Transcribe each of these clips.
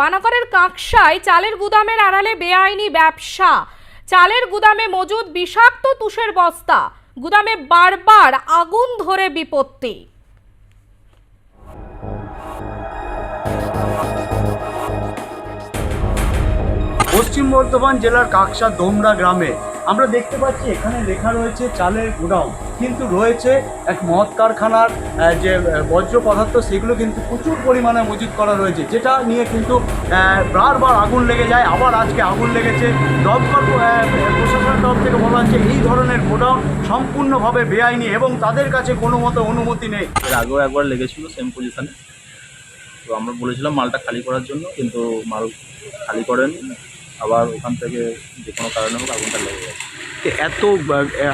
পানাগড়ের কাঁকসায় চালের গুদামের আড়ালে বেআইনি ব্যবসা। চালের গুদামে মজুদ বিষাক্ত তুষের বস্তা। গুদামে বারবার আগুন ধরে বিপত্তি। পশ্চিম বর্ধমান জেলার কাকসা দোমরা গ্রামে আমরা দেখতে পাচ্ছি, এখানে লেখা রয়েছে চালের গোডাউন কিন্তু রয়েছে এক মদ কারখানার যে বর্জ্য পদার্থ, সেগুলো কিন্তু প্রচুর পরিমাণে মজুত করা রয়েছে। যেটা নিয়ে কিন্তু বারবার আগুন লেগে যায়, আবার আজকে আগুন লেগেছে। দমকল প্রশাসনের তরফ থেকে বলা হচ্ছে, এই ধরনের গোডাউন সম্পূর্ণভাবে বেআইনি এবং তাদের কাছে কোনো মতো অনুমতি নেই। এর আগেও একবার লেগেছিল সেম পজিশনে তো আমরা বলেছিলাম মালটা খালি করার জন্য, কিন্তু মাল খালি করেনি আবার ওখান থেকে যে কোনো কারণে হোক আগুনটা লেগে গেছে। এত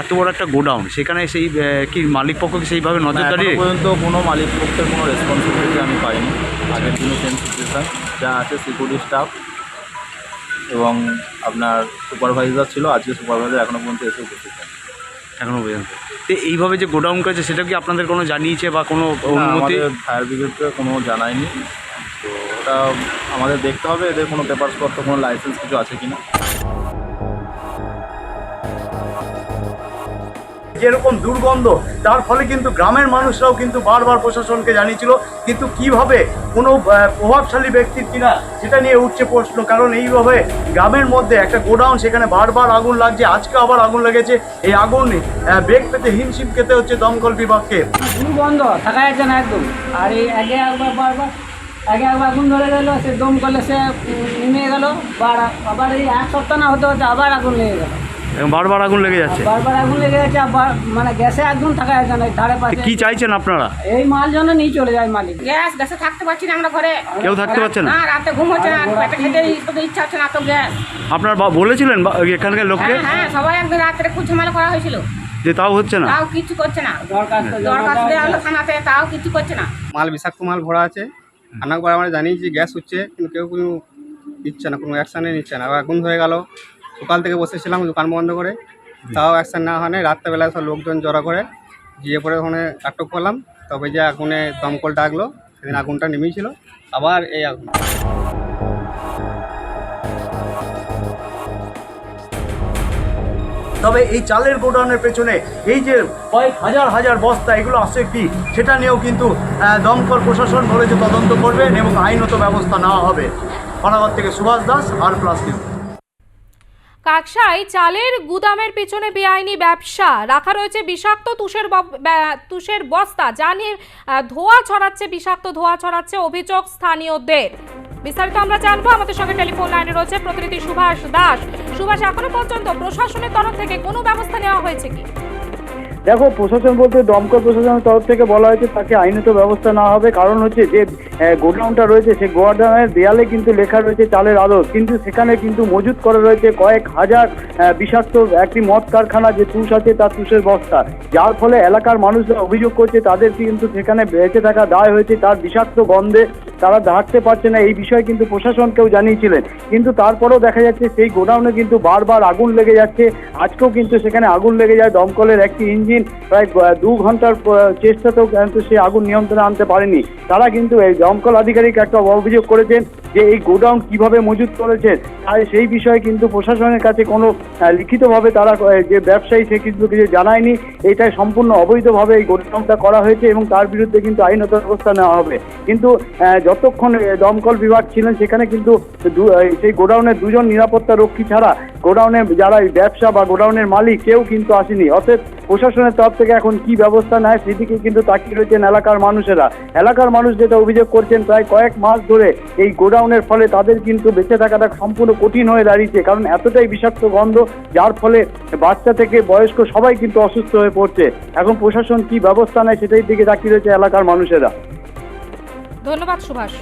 এত বড় একটা গোডাউন সেখানে সেই কি মালিক পক্ষ কি সেইভাবে না, নজরদারি পর্যন্ত কোনো মালিক পক্ষের কোনো রেসপন্সিবিলিটি আমি পাইনি। আগের দিনও সেম সিচুয়েশান যা আছে সিকিউরিটি স্টাফ এবং আপনার সুপারভাইজার ছিল আজকে সুপারভাইজার এখনও পর্যন্ত এসে উপস্থিত হয়নি। এখনও পর্যন্ত। তো এইভাবে যে গোডাউন করেছে সেটা কি আপনাদের কোনো জানিয়েছে বা কোনো অনুমতি? ফায়ার ব্রিগেডকে কোনো জানায়নি। তো ওটা আমাদের দেখতে হবে এদের কোনো পেপারস পত্র কোনো লাইসেন্স কিছু আছে কিনা। যেরকম দুর্গন্ধ, তার ফলে কিন্তু গ্রামের মানুষরাও কিন্তু বারবার প্রশাসনকে জানিয়েছিল, কিন্তু কীভাবে কোনো প্রভাবশালী ব্যক্তির কিনা সেটা নিয়ে উঠছে প্রশ্ন। কারণ এইভাবে গ্রামের মধ্যে একটা গোডাউন, সেখানে বারবার আগুন লাগছে, আজকে আবার আগুন লেগেছে। এই আগুন বেগ পেতে হিমশিম খেতে হচ্ছে দমকল বিভাগকে। দুর্গন্ধ থাকা যাচ্ছে না একদম। আর এই আগে একবার, বারবার, আগে একবার আগুন ধরে গেল, সে দম করলে সে নেমে গেল আবার এই এক সপ্তাহ না হতে হতে আবার আগুন লেগে গেল। বারবার আগুন লেগে যাচ্ছে। বারবার আগুন লেগে যাচ্ছে মানে গ্যাসে একদম থাকা যাচ্ছে না ধারে পাশে। কি চাইছেন আপনারা? এই মাল যেন নিয়ে চলে যায় মালিক। গ্যাস গ্যাসে থাকতে পারছি না আমরা ঘরে। কেউ থাকতে পারছে না? রাতে ঘুম হচ্ছে না পেটে খেতে তো ইচ্ছা হচ্ছে না তো গ্যাস। আপনার বলেছিলেন এখানকার লোককে? হ্যাঁ হ্যাঁ সবাই একদিন রাত্রে ঝামেলা করা হয়েছিল। যে তাও হচ্ছে না? তাও কিছু করছে না। দরখাস্ত দরখাস্ত দেওয়া হলো থানাতে তাও কিছু করছে না। মাল বিষাক্ত মাল ভরা আছে। অনেকবার আমরা জানি যে গ্যাস হচ্ছে কিন্তু কেউ কোনো নিচ্ছে না কোনো অ্যাকশানে নিচ্ছে না। আবার আগুন হয়ে গেল। সকাল থেকে বসেছিলাম দোকান বন্ধ করে। তাও অ্যাকশান না হয় রাত্রেবেলায় সব লোকজন জড়ো করে গিয়ে পরে ওখানে আটক করলাম। তবে যে আগুনে দমকল ডাকলো, সেদিন আগুনটা নেমেছিল। আবার এই আগুন। তবে এই চালের গোডাউনের পেছনে এই যে কয়েক হাজার হাজার বস্তা, এগুলো আসে কি? সেটা নিয়েও কিন্তু দমকল প্রশাসন বলেছে তদন্ত করবেন এবং আইনত ব্যবস্থা নেওয়া হবে। পানাগড় থেকে সুভাষ দাস, আর প্লাস কাকসায় চালের গুদামের পিছনে বেআইনি ব্যবসা। রাখা রয়েছে বিষাক্ত তুষের তুষের বস্তা। যা নিয়ে ধোঁয়া ছড়াচ্ছে, বিষাক্ত ধোয়া ছড়াচ্ছে অভিযোগ স্থানীয়দের। বিস্তারিত আমরা জানব। আমাদের সঙ্গে টেলিফোন লাইনে রয়েছে প্রতিনিধি সুভাষ দাস। সুভাষ, এখনও পর্যন্ত প্রশাসনের তরফ থেকে কোনো ব্যবস্থা নেওয়া হয়েছে কি? দেখো, প্রশাসন বলতে দমকল প্রশাসনের তরফ থেকে বলা হয়েছে তাকে আইনত ব্যবস্থা নেওয়া হবে। কারণ হচ্ছে যে গোডাউনটা রয়েছে সেই গোডাউনের দেয়ালে কিন্তু লেখা রয়েছে চালের আদর কিন্তু সেখানে কিন্তু মজুত করা রয়েছে কয়েক হাজার বিষাক্ত একটি মদ কারখানা যে তুষ আছে তার তুষের বস্তা। যার ফলে এলাকার মানুষরা অভিযোগ করছে তাদের কিন্তু সেখানে বেঁচে থাকা দায় হয়েছে, তার বিষাক্ত গন্ধে। তারা দাঁড়তে পারছে না, এই বিষয়ে কিন্তু প্রশাসনকেও জানিয়েছিলেন। কিন্তু তারপরেও দেখা যাচ্ছে সেই গোডাউনে কিন্তু বারবার আগুন লেগে যাচ্ছে। আজকেও কিন্তু সেখানে আগুন লেগে যায়। দমকলের একটি ইঞ্জিন প্রায় দু ঘণ্টার চেষ্টাতেও কিন্তু সেই আগুন নিয়ন্ত্রণে আনতে পারেনি। তারা কিন্তু এই দমকল আধিকারিক একটা অভিযোগ করেছেন যে এই গোডাউন কীভাবে মজুত করেছেন তাই সেই বিষয়ে কিন্তু প্রশাসনের কাছে কোনো লিখিতভাবে তারা যে ব্যবসায়ী সে কিন্তু কিছু জানায়নি। এটাই সম্পূর্ণ অবৈধভাবে এই গোডাউনটা করা হয়েছে এবং তার বিরুদ্ধে কিন্তু আইনত ব্যবস্থা নেওয়া হবে। কিন্তু যতক্ষণ দমকল বিভাগ ছিলেন, সেখানে কিন্তু সেই গোডাউনের দুজন নিরাপত্তা রক্ষী ছাড়া গোডাউনে যারা ব্যবসা বা গোডাউনের মালিক, কেউ কিন্তু আসেনি। অর্থাৎ প্রশাসনের তরফ থেকে এখন কি ব্যবস্থা নেয় সেদিকে কিন্তু তাকিয়ে রয়েছেন এলাকার মানুষেরা। এলাকার মানুষ যেটা অভিযোগ করছেন, প্রায় কয়েক মাস ধরে এই গোডাউনের ফলে তাদের কিন্তু বেঁচে থাকাটা সম্পূর্ণ কঠিন হয়ে দাঁড়িয়েছে। কারণ এতটাই বিষাক্ত গন্ধ, যার ফলে বাচ্চা থেকে বয়স্ক সবাই কিন্তু অসুস্থ হয়ে পড়ছে। এখন প্রশাসন কি ব্যবস্থা নেয় সেটাই দিকে তাকিয়ে রয়েছে এলাকার মানুষেরা। ধন্যবাদ, সুভাষ।